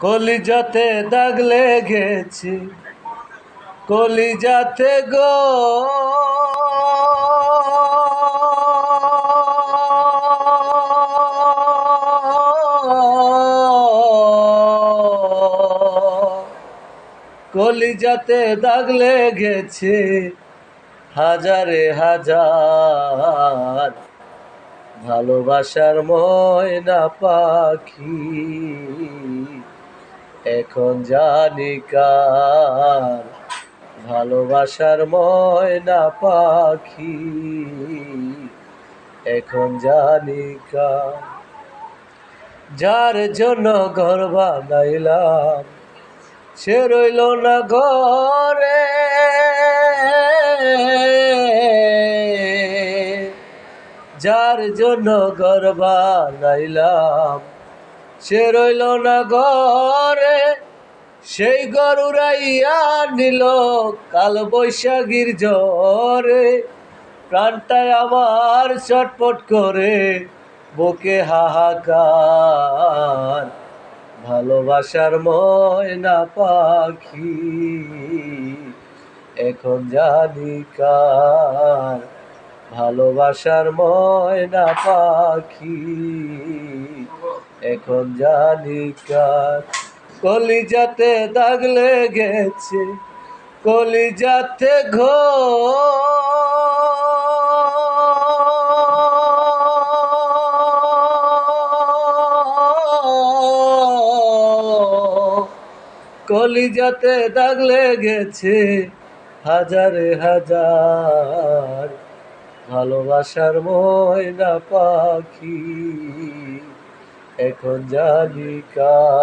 কলিজাতে দাগ লেগেছে কলিজাতে গো। কলিজাতে দাগ লেগেছে হাজারে হাজার ভালোবাসার ময়না পাখি। এখন জানি কার ভালোবাসার ময়না পাখি। এখন জানি কার যার জন্য ঘর বানাইলাম, সে রইল না ঘরে। যার জন্য ঘর বানাইলাম সে রইল না ঘরে, সেই ঘর উড়াইয়া নিল কাল বৈশাখীর জ্বরে। প্রাণটায় আমার চটপট করে বুকে হাহাকার, ভালোবাসার ময়না পাখি। এখন জানি কার ভালোবাসার ময়না পাখি। এখন জানি কার কলিজাতে দাগ লেগেছে, কলিজাতে ঘো কলিজাতে দাগ লেগেছে হাজারে হাজার, ভালোবাসার ময়না পাখি। এখন জানি কার